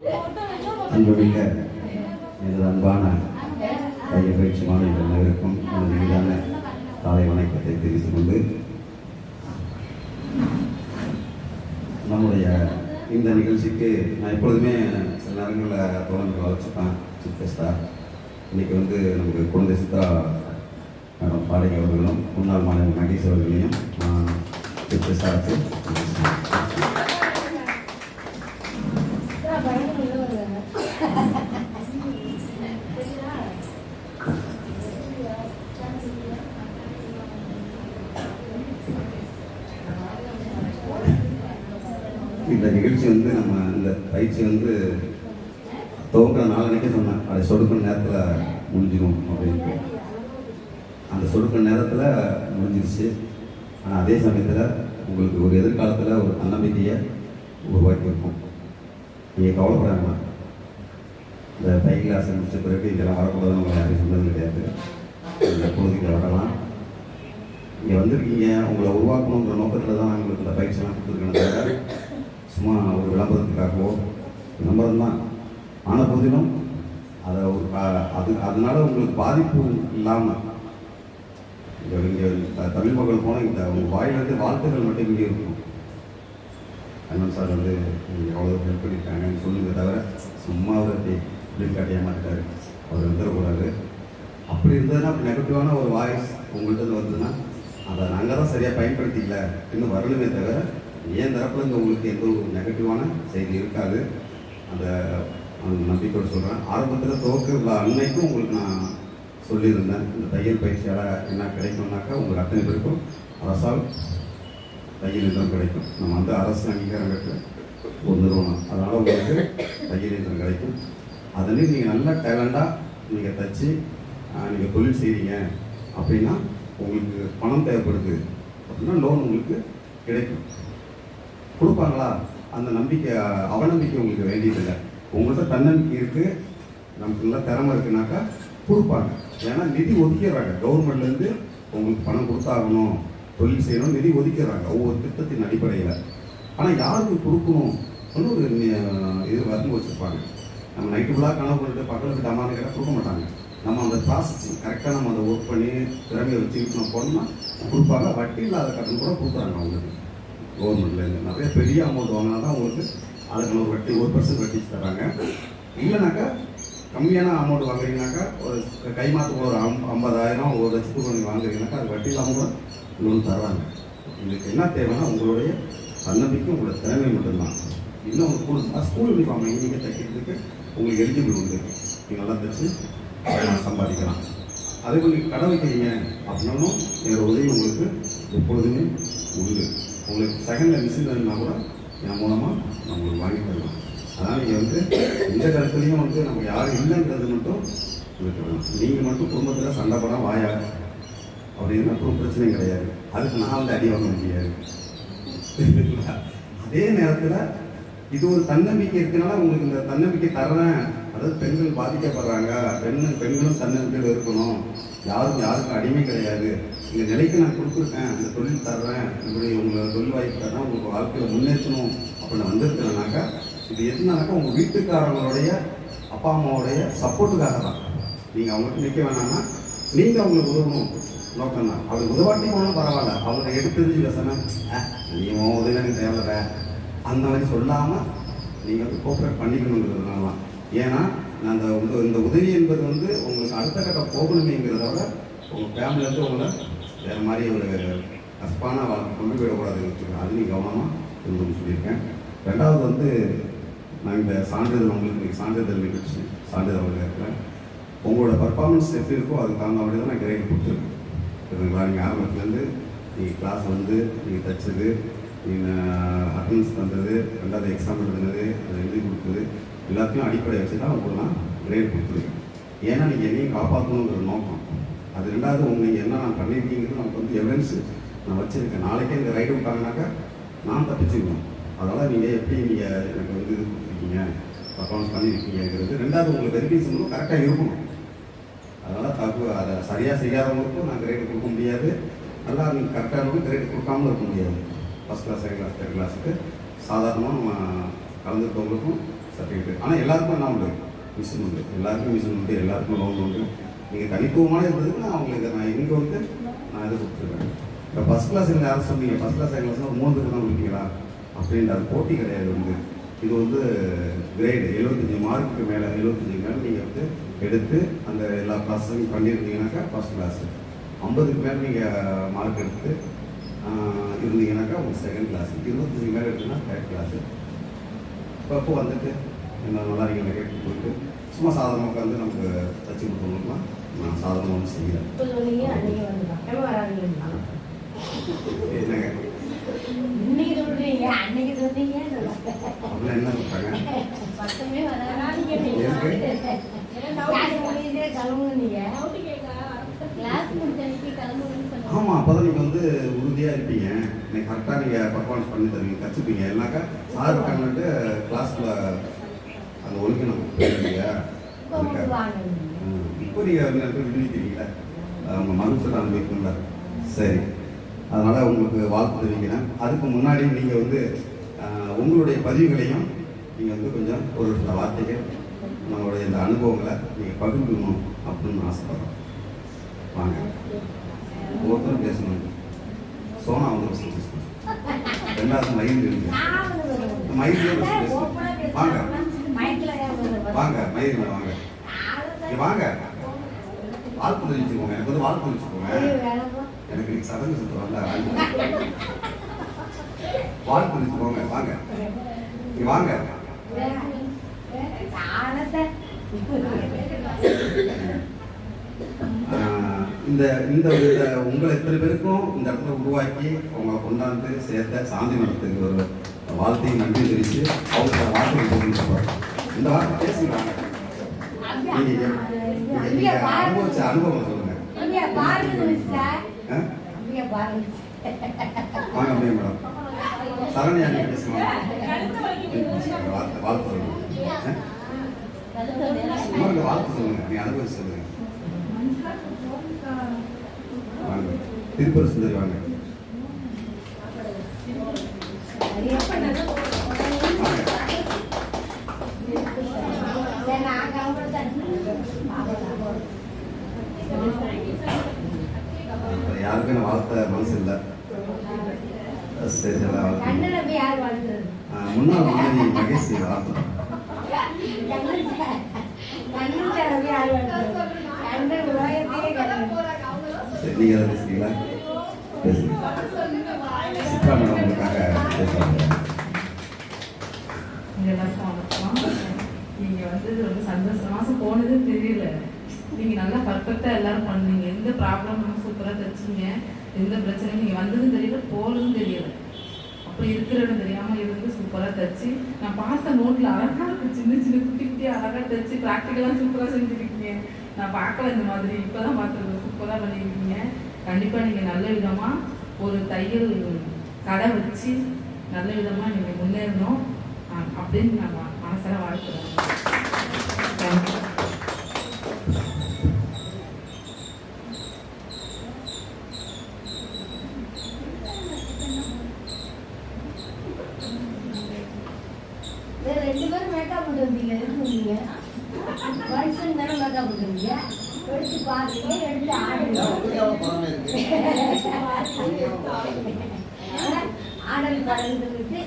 அன்புமிக்க எனது அன்பான கைய பயிற்சி மாணவர்கள் அனைவருக்கும் எனது மீதான காலை வணக்கத்தை தெரிவித்துக் கொண்டு நம்முடைய இந்த நிகழ்ச்சிக்கு நான் எப்பொழுதுமே சில நேரங்களில் தோழர்கள் வளர்ச்சிப்பேன் சீஃப் கெஸ்டாக இன்னைக்கு வந்து நமக்கு குழந்தை சித்ரா மேடம் பாடகி அவர்களும் முன்னாள் மாணவி மகேஷ் அவர்களையும் நான் சீஃப் கெஸ்டாக வச்சு இந்த நிகழ்ச்சி வந்து நம்ம இந்த பயிற்சி வந்து துவக்கிற நாளன்னைக்கு சொன்னேன். அதை சொடுக்கிற நேரத்தில் முடிஞ்சிடும் அப்படின்ட்டு. அந்த சொடுக்கிற நேரத்தில் முடிஞ்சிருச்சு. ஆனால் அதே சமயத்தில் உங்களுக்கு ஒரு எதிர்காலத்தில் ஒரு தன்னம்பிக்கையை உருவாக்கியிருக்கும் நீங்கள் கவலைப்படாமல் இந்த தை கிளாஸ் முடிச்ச பிறகு இதெல்லாம் வரக்கூடாதுன்னு உங்களை யாரும் சொன்னது கிடையாது. இந்த பொழுதுக்கு வரலாம் இங்கே வந்திருக்கீங்க. உங்களை உருவாக்கணுங்கிற நோக்கத்தில் தான் உங்களுக்கு இந்த பயிற்சியெல்லாம் கொடுத்துருக்கேன் சும்மா ஒரு விளம்பரத்துக்காகவோ விளம்பரம் தான் ஆன போதிலும் அதை ஒரு அது அதனால் உங்களுக்கு பாதிப்பு இல்லாமல் இங்கே இங்கே தமிழ் மக்கள் போனால் இந்த உங்கள் வாயிலிருந்து வாழ்த்துக்கள் மட்டும் இங்கே இருக்கும். அண்ணன் சார் வந்து நீங்கள் எவ்வளோ ஹெல்ப் பண்ணியிருக்காங்கன்னு சொல்லுங்க தவிர சும்மா அவர் அப்படி இப்படி காட்டிய மாட்டார் அவர் வந்துடக்கூடாது அப்படி இருந்ததுன்னா அப்படி நெகட்டிவான ஒரு வாய்ஸ் உங்கள்கிட்ட இருந்து வந்ததுன்னா அதை நாங்கள் தான் சரியாக பயன்படுத்திக்கல. இன்னும் வரணுமே தவிர ஏன் தரப்பில் இந்த உங்களுக்கு எந்த ஒரு நெகட்டிவான செய்தி இருக்காது? அந்த நம்பிக்கையோடு சொல்கிறேன் ஆரம்பத்தில் துவக்க உள்ள அன்னைக்கும் உங்களுக்கு நான் சொல்லியிருந்தேன். இந்த தையல் பயிற்சியால் என்ன கிடைக்கும்னாக்கா உங்களுக்கு அத்தனை பேருக்கும் அரசால் தையல் இயந்திரம் கிடைக்கும். நம்ம வந்து அரசு அங்கீகாரம் பெற்ற ஒரு நிறுவனம். அதனால் உங்களுக்கு தையல் இயந்திரம் கிடைக்கும். அதுலேயும் நீங்கள் நல்ல டேலண்டாக நீங்கள் தச்சு நீங்கள் தொழில் செய்கிறீங்க அப்படின்னா உங்களுக்கு பணம் தேவைப்படுது. அப்படின்னா லோன் உங்களுக்கு கிடைக்கும். கொடுப்பாங்களா? அந்த நம்பிக்கை அவநம்பிக்கை உங்களுக்கு வேண்டியதில்லை உங்கள்கிட்ட தன்னம்பிக்கை இருக்குது நமக்கு நல்லா திறமை இருக்குனாக்கா கொடுப்பாங்க. ஏன்னா நிதி ஒதுக்கிடுறாங்க. கவர்மெண்ட்லேருந்து உங்களுக்கு பணம் கொடுத்தாகணும் தொழில் செய்யணும் நிதி ஒதுக்கிடுறாங்க. ஒவ்வொரு திட்டத்தின் அடிப்படையில். ஆனால் யாருக்கு கொடுக்கணும்? ஒரு இது வரம்பு வச்சுருப்பாங்க. நம்ம நைட்டு ஃபுல்லாக கனவு பண்ணிட்டு பக்கத்துக்கு டமான கேட்டால் கொடுக்க மாட்டாங்க. நம்ம அந்த ப்ராசஸிங் கரெக்டாக நம்ம அதை ஒர்க் பண்ணி திறமையை வச்சுக்கிட்டு நம்ம போனோம்னா கொடுப்பாங்க. வட்டி இல்லாத கடன் கூட கொடுக்குறாங்க அவங்களுக்கு. கவர்மெண்ட்லேருந்து நிறைய பெரிய அமௌண்ட் வாங்கினா தான் உங்களுக்கு அதுக்கு ஒரு வட்டி ஒரு பர்சன்ட் வட்டி தராங்க. இல்லைனாக்கா கம்மியான அமௌண்ட் வாங்குறீங்கனாக்கா ஒரு கை ஒரு ஐம் ஐம்பதாயிரம் ஒரு லட்சத்துக்கு நீங்கள் வாங்குறீங்கனாக்கா அது வட்டி இல்லாமல் கூட லோன் தராங்க. உங்களுக்கு என்ன தேவைன்னா உங்களுடைய தன்னம்பிக்கை உங்களோட திறமை மட்டும்தான். இன்னும் ஒரு ஸ்கூல் ஸ்கூல் யூனிஃபார்ம் நீங்கள் தைக்கிறதுக்கு உங்களுக்கு எலிஜிபிள் உண்டு. நீங்கள் நல்லா தைச்சு சம்பாதிக்கலாம். அதே போல் நீங்கள் கடை வைக்கிறீங்க அப்படின்னாலும் என்னோடய உதவி உங்களுக்கு எப்பொழுதுமே உண்டு. உங்களுக்கு செகண்டில் மிஷின் வேணும்னா கூட என் மூலமாக நான் உங்களுக்கு வாங்கி தரலாம். அதனால் நீங்கள் வந்து எந்த கருத்துலையும் வந்து நம்ம யாரும் இல்லைன்றது மட்டும் விட்டுறலாம் நீங்கள் மட்டும் குடும்பத்தில் சண்டை போட வாயா? அப்படின்னா அப்புறம் பிரச்சனையும் கிடையாது. அதுக்கு நான் வந்து அடி வாங்க முடியாது. அதே நேரத்தில் இது ஒரு தன்னம்பிக்கை இருக்கனால உங்களுக்கு இந்த தன்னம்பிக்கை தர்றேன். அதாவது பெண்கள் பாதிக்கப்படுறாங்க. பெண் பெண்களும் தன்னம்பிக்கையில் இருக்கணும். யாரும் யாருக்கும் அடிமை கிடையாது. இந்த நிலைக்கு நான் கொடுத்துருக்கேன். இந்த தொழில் தர்றேன். இப்படி உங்களை தொழில் வாய்ப்பு தர்றேன். உங்களுக்கு வாழ்க்கையில் முன்னேற்றணும் அப்படின்னு வந்திருக்கிறேனாக்கா இது எதுனாக்கா உங்கள் வீட்டுக்காரங்களுடைய அப்பா அம்மாவுடைய சப்போர்ட்டுக்காக தான். நீங்கள் அவங்களுக்கு நிற்க வேணாம்னா நீங்கள் அவங்களுக்கு உதவணும். நோக்கம் தான் அவர் உதவாட்டி போனாலும் பரவாயில்ல. அவங்க எடுத்தது பேசாம நீ உன் உதவி எனக்கு தேவையில்ல. அந்த மாதிரி சொல்லாமல் நீங்கள் வந்து கோஆப்ரேட் பண்ணிக்கணுங்கிறதுனால தான். ஏன்னா நான் அந்த இந்த உதவி என்பது வந்து உங்களுக்கு அடுத்த கட்ட போகணுமேங்கிறத விட உங்கள் ஃபேமிலியிலேருந்து உங்களை வேறு மாதிரி ஒரு அஸ்பான வாழ்க்கை கொண்டு போயிடக்கூடாதுன்னு அது நீங்கள் கவனமாக இருக்கணும்னு சொல்லியிருக்கேன். ரெண்டாவது வந்து நான் இந்த சான்றிதழ் உங்களுக்கு இன்னைக்கு சான்றிதழ் நிகழ்ச்சி சான்றிதழ் இருக்கிறேன் உங்களோட பர்ஃபார்மன்ஸ் எப்படி இருக்கோ அதுக்கு தகுந்த மாதிரி தான் நான் கிரேட் கொடுத்துருக்கேன். சரிங்களா? நீங்கள் ஆரம்பத்துலேருந்து நீங்கள் கிளாஸ் வந்து நீங்கள் தைச்சது நீங்கள் அட்டன்ஸ் தந்தது ரெண்டாவது எக்ஸாம் எழுதுனது அதை எழுதி கொடுத்தது எல்லாத்தையும் அடிப்படை வச்சு தான் உங்களுக்கு நான் கிரேட் கொடுத்துருக்கேன். ஏன்னா நீங்கள் என்னையும் காப்பாற்றணுங்கிற நோக்கம். அது ரெண்டாவது உங்களுக்கு நீங்கள் என்ன நான் பண்ணியிருக்கீங்கிறது நமக்கு வந்து எவிடன்ஸ் நான் வச்சுருக்கேன். நாளைக்கே இந்த ரைடு விட்டாங்கனாக்கா நான் தப்பிச்சுக்கணும் அதனால் நீங்கள் எப்படி நீங்கள் எனக்கு வந்து இது கொடுத்துருக்கீங்க? பர்ஃபார்மன்ஸ் பண்ணியிருக்கீங்கிறது ரெண்டாவது உங்களுக்கு வெரிஃபிகேஷன் கரெக்டாக இருக்கணும். அதனால் தப்பு அதை சரியாக செய்யாதவங்களுக்கும் நான் கிரேட் கொடுக்க முடியாது. நல்லா நீங்கள் கரெக்டானவங்க கிரேட் கொடுக்காம இருக்க முடியாது. First class second class third கிளாஸுக்கு சாதாரணமாக நம்ம கலந்துருக்கவங்களுக்கும் சர்டிஃபிகேட் ஆனால் எல்லாருக்கும் என்ன உண்டு? மிஷின் உண்டு. எல்லாருக்கும் மிஷின் உண்டு எல்லாருக்கும் லோன் உண்டு. நீங்கள் தனித்துவமான இருந்ததுக்கு நான் உங்களுக்கு நான் இங்கே வந்து நான் இது கொடுத்துருக்கேன் இப்போ ஃபஸ்ட் கிளாஸ் இல்லை யாரும் சொன்னீங்க? ஃபஸ்ட் கிளாஸ் செகண்ட் கிளாஸ் மூணு தான் கொடுப்பீங்களா அப்படின்ற அது போட்டி கிடையாது வந்து. இது வந்து கிரேடு எழுபத்தஞ்சி மார்க்குக்கு மேலே எழுபத்தஞ்சி மேலே நீங்கள் வந்து எடுத்து அந்த எல்லா கிளாஸும் பண்ணியிருந்தீங்கன்னாக்கா ஃபஸ்ட் கிளாஸு ஐம்பதுக்கு மேலே நீங்கள் மார்க் எடுத்து இருந்தீங்கன்னாக்கா உங்களுக்கு செகண்ட் கிளாஸ் இருபத்தஞ்சி மேலே எடுத்தீங்கன்னா தேர்ட் கிளாஸு இப்போ அப்போ வந்துட்டு? என்ன நல்லா இருக்கீங்க கேட்டு போயிட்டு. சும்மா சாதாரணமாக உட்காந்து நமக்கு தச்சு கொடுத்தவங்களுக்குலாம் நான் சாதாரணமாக சொன்னீங்க அப்படிலாம் என்ன ஆமாம் அப்போ தான் நீங்கள் வந்து உறுதியாக இருப்பீங்க. நீங்கள் கரெக்டாக நீங்கள் பர்ஃபார்மன்ஸ் பண்ணி தருவீங்க கற்றுப்பீங்க இல்லைனாக்கா சார் இருக்காங்கன்ட்டு கிளாஸில் அந்த ஒழுங்கணும் இல்லையா? இப்போ நீங்கள் வந்து எனக்கு விடுவிக்கிறீங்களா அவங்க மனசில் அனுபவிக்கல சரி. அதனால் உங்களுக்கு வாழ்த்து தெரிவிக்கிறேன். அதுக்கு முன்னாடி நீங்கள் வந்து உங்களுடைய பதிவுகளையும் நீங்கள் வந்து கொஞ்சம் ஒரு சில வார்த்தைகள் நம்மளுடைய இந்த அனுபவங்களை நீங்கள் பகிர்ந்துக்கணும் அப்படின்னு ஆசைப்படுறோம் வாங்க. ஒவ்வொருத்தரும் பேசணும். சோனா first பேசணும். ரெண்டாவது மயில் இருக்கு. மயில் பேசணும். வாங்க. வாங்க மயில் மேடம் வாங்க. இங்க வாங்க. வாழ்த்து தெரிவிச்சுக்கோங்க எனக்கு வந்து வாழ்த்து தெரிவிச்சுக்கோங்க எனக்கு இன்னைக்கு சடங்கு சுத்தம் வரல. வாழ்த்து தெரிவிச்சுக்கோங்க வாங்க. இங்க வாங்க. இந்த இந்த உங்களை எத்தனை பேருக்கும் இந்த இடத்துல உருவாக்கி உங்களை கொண்டாந்து சேர்த்த சாந்தி மடத்துக்கு ஒரு வாழ்த்தையும் நன்றி தெரிவித்து அவங்க வார்த்தை போட்டுருப்பாங்க இந்த வார்த்தை பேசுகிறாங்க அனுபவிச்ச அனுபவம் சொல்லுங்க. ஆ? வாங்க மேடம். சரண்யா பேசுவாங்க. வாழ்த்து சொல்லுங்க. வாழ்த்து சொல்லுங்க. நீ அனுபவிச்சு சொல்லுங்க. வாங்க. திருப்பூர் சுந்தரி வாங்க இப்ப யாருக்கும் என்ன வாழ்த்த மனசு இல்லை சரி சரி வாழ்த்து. கண்ணனை போய் யார் வாழ்த்துறது ஆ, மாதிரி மகேஷ் நீங்கள் பேசுறீங்களா பேசுங்க சித்ரா மேடம் உங்களுக்காக நீங்க வந்தது ரொம்ப சந்தோஷமா போனதே தெரியல. நீங்க நல்லா பர்ஃபெக்டா எல்லாரும் பண்ணீங்க. எந்த ப்ராப்ளமும் சூப்பரா தைச்சீங்க. எந்த பிரச்சனையும் நீங்க வந்ததும் தெரியல. போனதும் தெரியல. அப்படி இருக்கிறன்னு தெரியாமல் இருந்து சூப்பராக தச்சு. நான் பார்த்த நோட்டில் அழகாக இருக்கு சின்ன சின்ன குட்டி குட்டி அழகாக தச்சு ப்ராக்டிக்கலாக சூப்பராக செஞ்சுருக்கீங்க. நான் பார்க்கல இந்த மாதிரி இப்போ தான் பார்த்துருக்கேன் சூப்பராக பண்ணியிருக்கீங்க கண்டிப்பாக நீங்கள் நல்ல விதமாக ஒரு தையல் கடை வச்சு நல்ல விதமாக நீங்கள் முன்னேறணும். அப்படின்னு நான் ம- மனசார வாழ்த்துறேன். தேங்க்யூ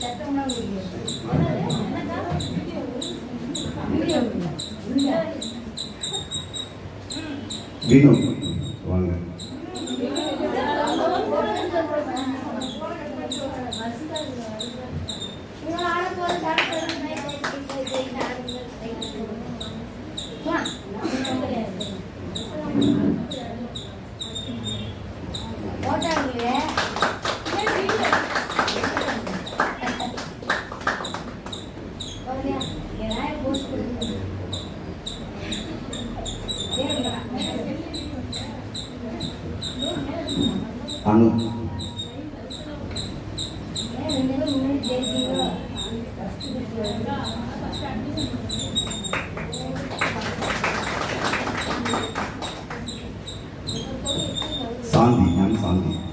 சத்தம்னா வீடியோ வீடியோ வீணு வாங்க. போட்டாங்களே சாந்தி மேம் சாந்தி சரண்யா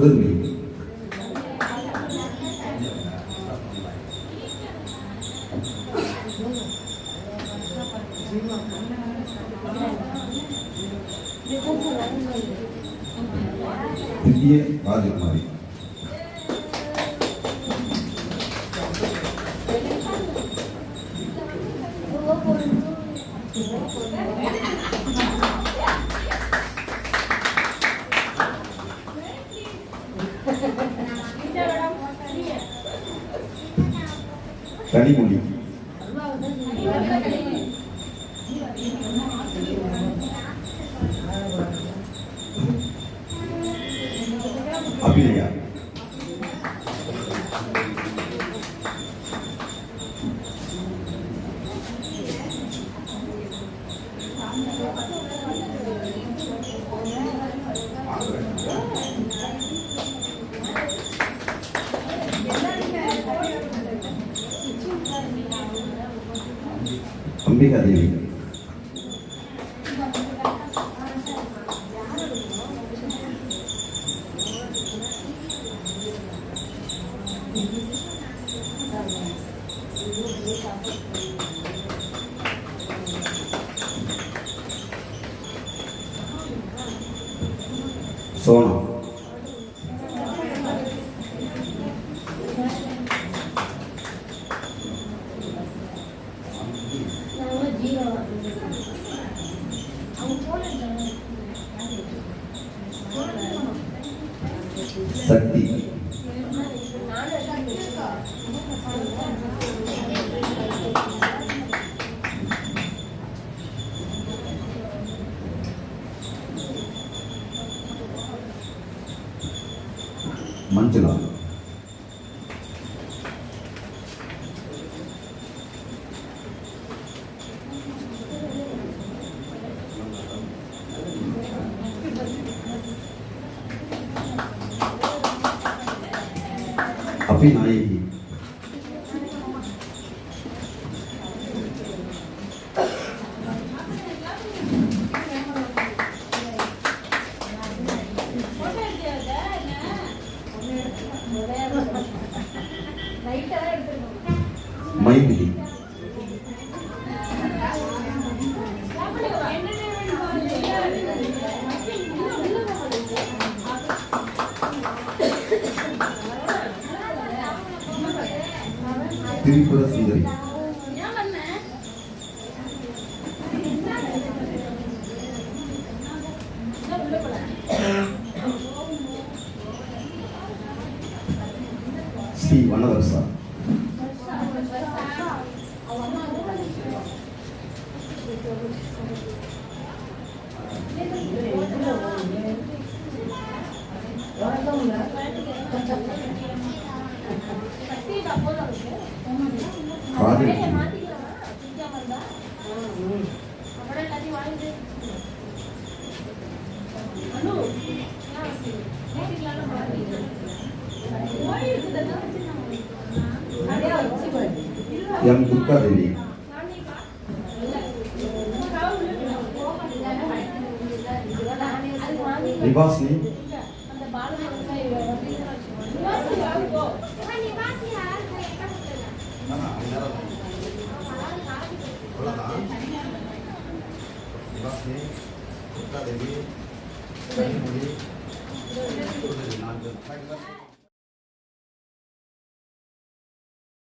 sur. கனிமொழி அம்பிகா தேவி சக்தி 非常业余 Tripura Sundari Sri வனவரசா Rajalakshmi M Durgadevi Nivasini